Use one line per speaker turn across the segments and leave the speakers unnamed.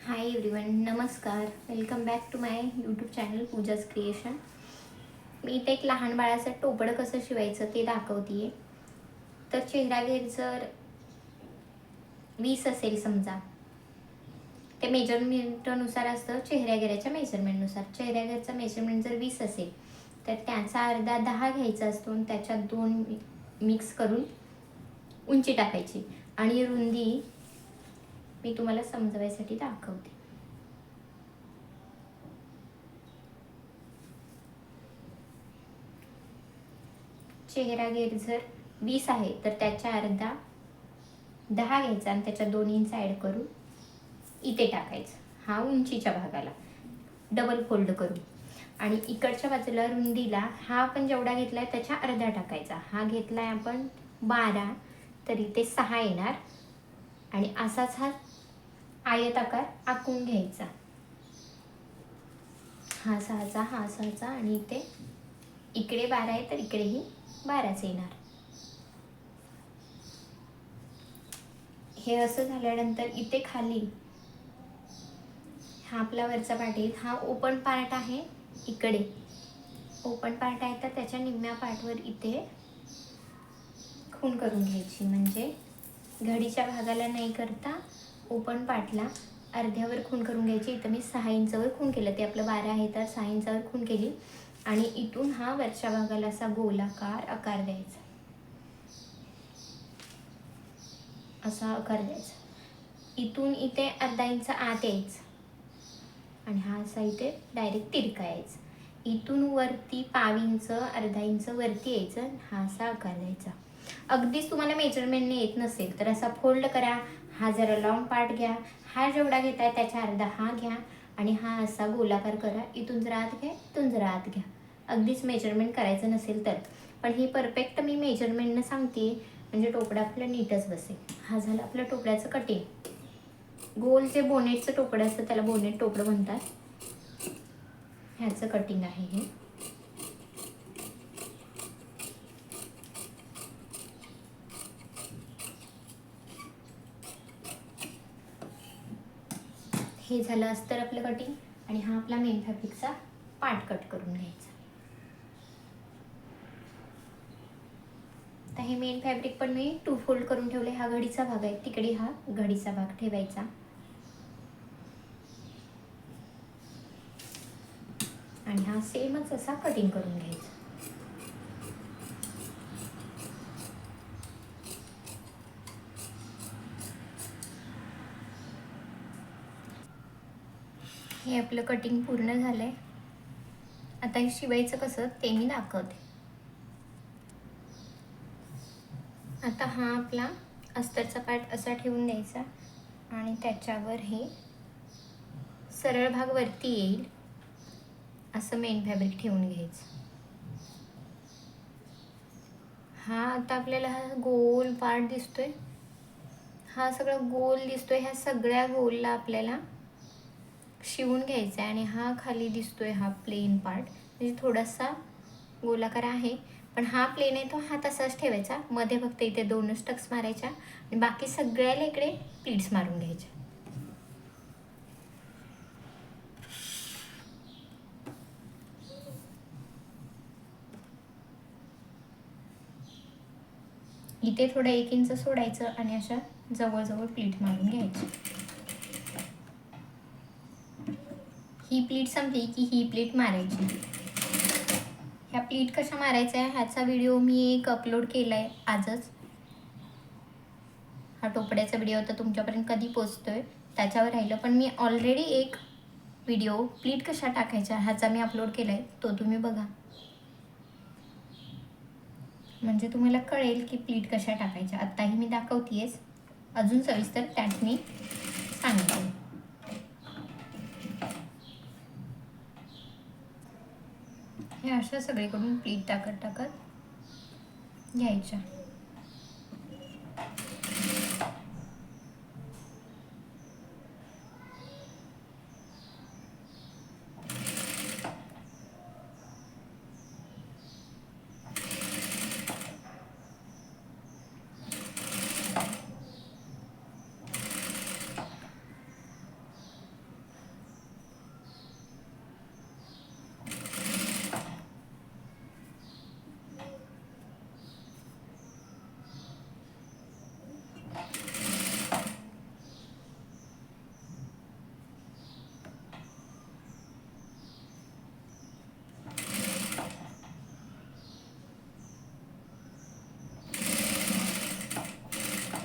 हाय everyone नमस्कार. Welcome back to my YouTube channel Pooja's creation मी इथे एक लहान बाळाचं टोपडं कसं शिवायचं ते दाखवते तर चेहरा जर वीस असेल समजा ते मेजरमेंटनुसार असतं चेहऱ्या घेऱ्याच्या मेजरमेंटनुसार चेहऱ्या मेजरमेंट जर वीस असेल तर त्याचा अर्धा दहा घ्यायचा असतो आणि त्याच्यात दोन मिक्स करून उंची टाकायची. आणि रुंदी मी तुम्हाला समजवायसाठी दाखवते. चेहरा घेर जर वीस आहे तर त्याच्या अर्धा दहा घ्यायचा आणि त्याच्या दोन इंच ॲड करून इथे टाकायचं. हा उंचीच्या भागाला. डबल फोल्ड करून. आणि इकडच्या बाजूला रुंदीला हा आपण जेवढा घेतला आहे त्याच्या अर्धा टाकायचा. हा घेतला आहे आपण बारा तरी ते सहा येणार. आणि असाच हा आयत आकार आखून घ्यायचा. हा सहाचा हा सहाचा आणि इथे इकडे बारा आहे तर इकडेही बाराच येणार. हे असं झाल्यानंतर इथे खाली हा आपला वरचा पार्ट आहे. हा ओपन पार्ट आहे इकडे. ओपन पार्ट आहे तर त्याच्या निम्म्या पार्टवर इथे खून करून घ्यायची. म्हणजे घडीच्या भागाला नाही करता ओपन पाटला अर्ध्यावर खून करून घ्यायची. इथं मी सहा इंचावर खून केलं. ते आपलं बारा आहे तर सहा इंचावर खून केली. आणि इथून हा वरच्या भागाला असा गोलाकार आकार द्यायचा. असा आकार द्यायचा. इथून इथे अर्धा इंच आत यायचं. आणि हा असा इथे डायरेक्ट तिरका यायचा. इथून वरती पाव इंच अर्धा इंच वरती यायचं हा असा आकार द्यायचा. अगदीच तुम्हाला मेजरमेंटने येत नसेल तर असा फोल्ड करा. हा जरा लॉंग पार्ट घ्या. हा जेवढा घेताय त्याच्या अर्धा हा घ्या. आणि हा असा गोलाकार करा. इथून जरा आत घ्या इथून जरा आत घ्या. अगदीच मेजरमेंट करायचं नसेल तर. पण ही परफेक्ट मी मेजरमेंटनं सांगते म्हणजे टोपडा आपलं नीटच बसेल. हा झालं आपलं टोपड्याचं कटिंग गोल जे बोनेटचं टोपडं असतं त्याला बोनेट टोपडं म्हणतात. ह्याचं कटिंग आहे हे. हे झालं अस्तर आपलं कटिंग आणि हा आपला मेन फॅब्रिकचा पार्ट कट करून घ्यायचा. तर हे मेन फॅब्रिक पण मी टू फोल्ड करून ठेवले हा घडीचा भाग आहे. तिकडे हा घडीचा भाग ठेवायचा. आणि हा सेमच असा कटिंग करून घ्यायचा. हे आपलं कटिंग पूर्ण झालंय. आता हे शिवायचं कसं ते मी दाखवते. आता हा आपला अस्तरचा पार्ट असा ठेवून द्यायचा आणि त्याच्यावर हे सरळ भाग वरती येईल. असं मेन फॅब्रिक ठेवून घ्यायचं. हा आता आपल्याला हा गोल पार्ट दिसतोय. हा सगळा गोल दिसतोय ह्या सगळ्या गोलला आपल्याला शिवून घ्यायचा आहे आणि हा खाली दिसतोय हा प्लेन पार्ट म्हणजे थोडासा गोलाकार आहे पण हा प्लेन आहे तो हा तसाच ठेवायचा. मध्ये फक्त इथे दोनच टक्स मारायच्या आणि बाकी सगळ्याला इकडे प्लीट्स मारून घ्यायच्या. इथे थोडं एक इंच सोडायचं आणि अशा जवळजवळ प्लीट मारून घ्यायची. ही प्लीट संपली की ही प्लीट मारायची. ह्या प्लीट कशा मारायच्या आहे ह्याचा व्हिडिओ मी एक अपलोड केला आहे आजच. हा टोपड्याचा व्हिडिओ होता तुमच्यापर्यंत कधी पोचतोय त्याच्यावर राहिलं पण मी ऑलरेडी एक व्हिडिओ प्लीट कशा टाकायच्या ह्याचा मी अपलोड केला आहे तो तुम्ही बघा. म्हणजे तुम्हाला कळेल की प्लीट कशा टाकायच्या. आत्ताही मी दाखवतेच अजून सविस्तर त्यात मी सांगते. हे अशा सगळीकडून प्लीट टाकत टाकत घ्यायच्या.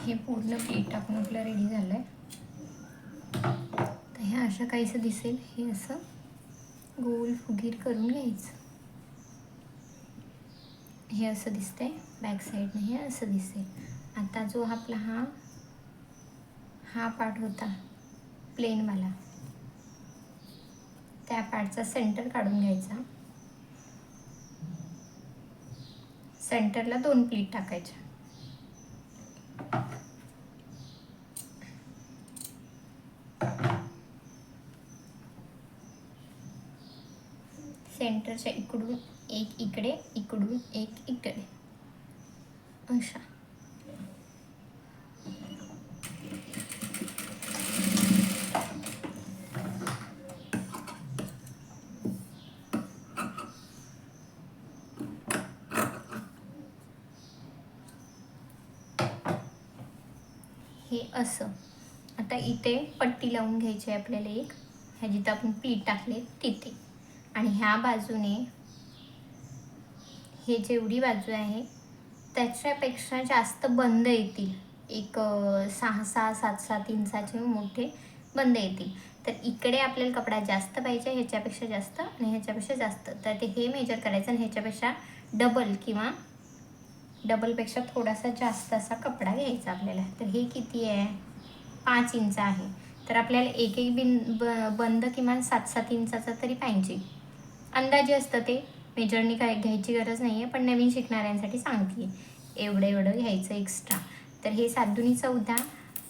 हे पूर्ण पीठ टाकून आपलं रेडी झालं आहे तर हे असं काहीसं दिसेल. हे असं गोल फुगीर करून घ्यायचं. हे असं दिसतंय. बॅक साईडने हे असं दिसेल. आता जो आपला हा हा पार्ट होता प्लेनवाला त्या पार्टचा सेंटर काढून घ्यायचा. सेंटरला दोन प्लीट टाकायच्या. सेंटरच्या इकडून एक इकडे इकडून एक इकडे. अशा. हे असं. आता इथे पट्टी लावून घ्यायची आहे आपल्याला एक. ह्या जिथं आपण पीठ टाकले तिथे. आणि ह्या बाजूने हे जेवढी बाजू आहे त्याच्यापेक्षा जास्त बंद येतील. एक सहा सहा सात सात इंचाचे मोठे बंद येतील. तर इकडे आपल्याला कपडा जास्त पाहिजे ह्याच्यापेक्षा जास्त आणि ह्याच्यापेक्षा जास्त. तर ते हे मेजर करायचं आणि ह्याच्यापेक्षा डबल किंवा डबलपेक्षा थोडासा जास्त असा कपडा घ्यायचा आपल्याला. तर हे किती आहे? पाच इंच आहे. तर आपल्याला एक एक बिन ब बंद किमान सात सात इंचाचा तरी पाहिजे. अंदाजे असतं ते. मेजरनी काय घ्यायची गरज नाही आहे पण नवीन शिकणाऱ्यांसाठी सांगते एवढं एवढं घ्यायचं एक्स्ट्रा तर हे सात दुनी चौदा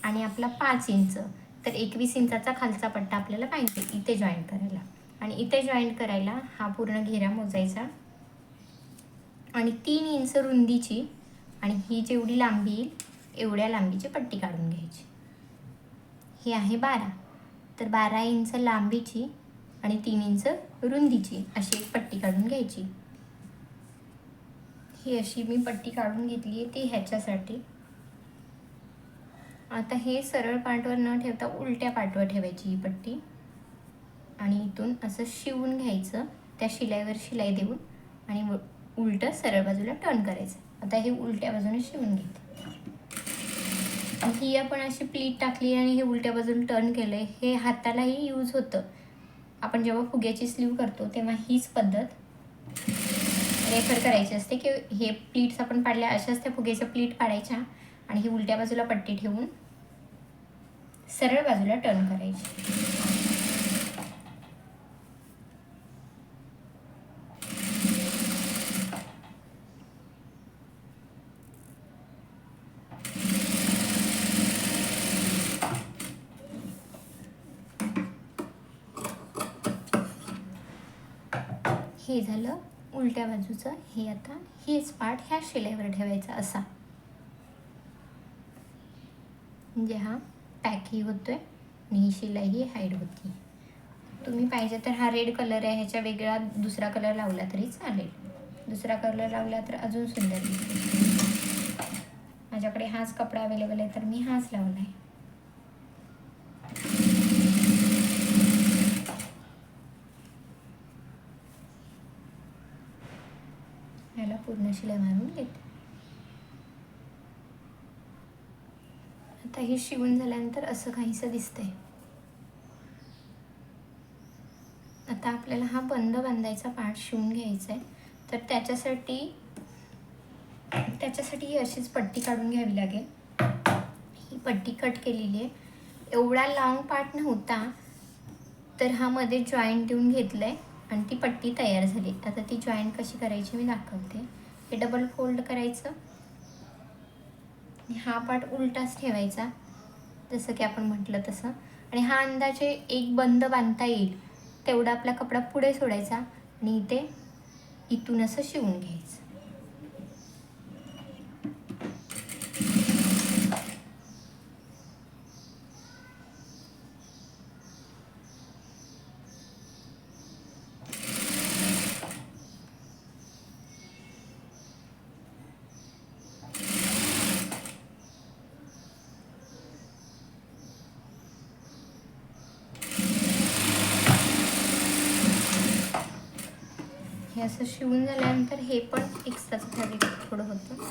आणि आपला पाच इंच. तर एकवीस इंचाचा खालचा पट्टा आपल्याला पाहिजे. इथे जॉईंट करायला. आणि इथे जॉईंट करायला हा पूर्ण घेरा मोजायचा. आणि तीन इंच रुंदीची आणि ही जेवढी लांबी येईल एवढ्या लांबीची पट्टी काढून घ्यायची. ही आहे बारा. तर बारा इंच लांबीची आणि तीन इंच रुंदीची अशी एक पट्टी काढून घ्यायची. ही अशी मी पट्टी काढून घेतली आहे ती ह्याच्यासाठी. आता हे सरळ पार्टवर न ठेवता उलट्या पार्टवर ठेवायची ही पट्टी. आणि इथून असं शिवून घ्यायचं त्या शिलाईवर शिलाई देऊन आणि उलटं सरळ बाजूला टर्न करायचं. आता हे उलट्या बाजूने शिवून घेते. ही आपण अशी प्लीट टाकली आणि हे उलट्या बाजूने टर्न केलं हे हातालाही यूज होतं. आपण जेव्हा फुग्याची स्लीव करतो तेव्हा हीच पद्धत रेफर करायची असते की हे प्लीट्स आपण पाडल्या अशाच त्या फुग्याच्या प्लीट पाडायच्या आणि ही उलट्या बाजूला पट्टी ठेवून सरळ बाजूला टर्न करायची. हे झालं उलट्या बाजूचं. हे आता हेच पार्ट ह्या शिलाईवर ठेवायचा असा. म्हणजे हा पॅकही होतो आहे आणि ही शिलाई ही हाईड होती. तुम्ही पाहिजे तर हा रेड कलर आहे ह्याच्या वेगळा दुसरा कलर लावला तरी चालेल. दुसरा कलर लावला तर अजून सुंदर माझ्याकडे हाच कपडा अवेलेबल आहे तर मी हाच लावला आहे ह्याला पूर्ण शिलाई मारून घेते. आता हे शिवून झाल्यानंतर असं काहीसं दिसतंय. आता आपल्याला हा बंद बांधायचा पार्ट शिवून घ्यायचा आहे तर त्याच्यासाठी त्याच्यासाठी ही अशीच पट्टी काढून घ्यावी लागेल. ही पट्टी कट केलेली आहे. एवढा लाँग पार्ट नव्हता तर हा मध्ये जॉईंट देऊन घेतलं आहे आणि ती पट्टी तयार झाली. आता ती जॉईंट कशी करायची मी दाखवते. हे डबल फोल्ड करायचं. हा पार्ट उलटाच ठेवायचा. जसं की आपण म्हटलं तसं. आणि हा अंदाजे एक बंद बांधता येईल. तेवढा आपला कपडा पुढे सोडायचा. आणि इथे इथून असं शिवून घ्यायचं. हे असं शिवून झाल्यानंतर हे पण एक्स्ट्राचं फॅब्रिक थोडं होतं.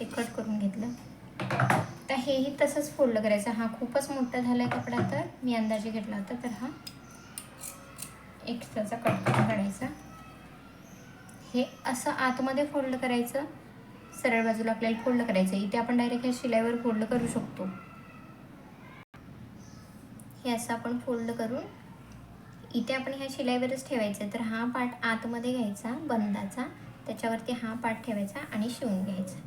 ते कट करून घेतलं. तर हेही तसंच फोल्ड करायचं. हा खूपच मोठा झाला आहे कपडा तर. मी अंदाजे घेतला होता तर हा एक्स्ट्राचा कट करून काढायचा. हे असं आतमध्ये फोल्ड करायचं. सरळ बाजूला आपल्याला फोल्ड करायचं. इथे आपण डायरेक्ट ह्या शिलाईवर फोल्ड करू शकतो. हे असं आपण फोल्ड करून इथे आपण ह्या शिलाईवरच ठेवायचं. तर हा पार्ट आतमध्ये घ्यायचा बंदाचा. त्याच्यावरती हा पार्ट ठेवायचा आणि शिवून घ्यायचा.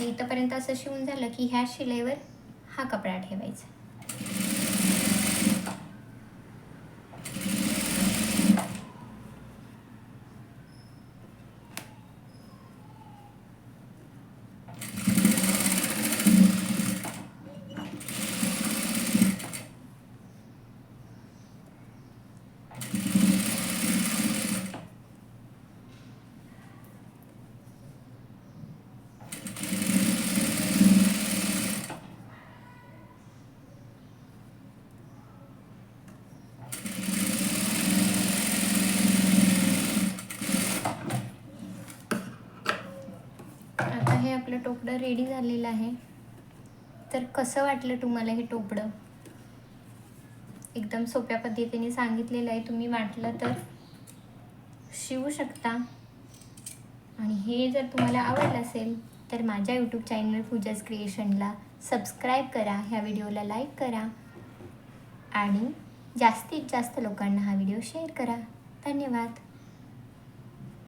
इथंपर्यंत असं शिवून झालं की ह्या शिलाईवर हा कपडा ठेवायचा आता हे आपलं टोपडं रेडी झालेलं आहे. तर कसं वाटलं तुम्हाला हे टोपडं? एकदम सोप्या पद्धतीने सांगितलेलं आहे. तुम्ही वाटलं तर शिवू शकता. आणि हे जर तुम्हाला आवडलं असेल तर माझ्या यूट्यूब चॅनल पूजाज क्रिएशनला सबस्क्राईब करा. ह्या व्हिडिओला लाईक करा. आणि जास्तीत जास्त लोकांना हा व्हिडिओ शेअर करा. धन्यवाद.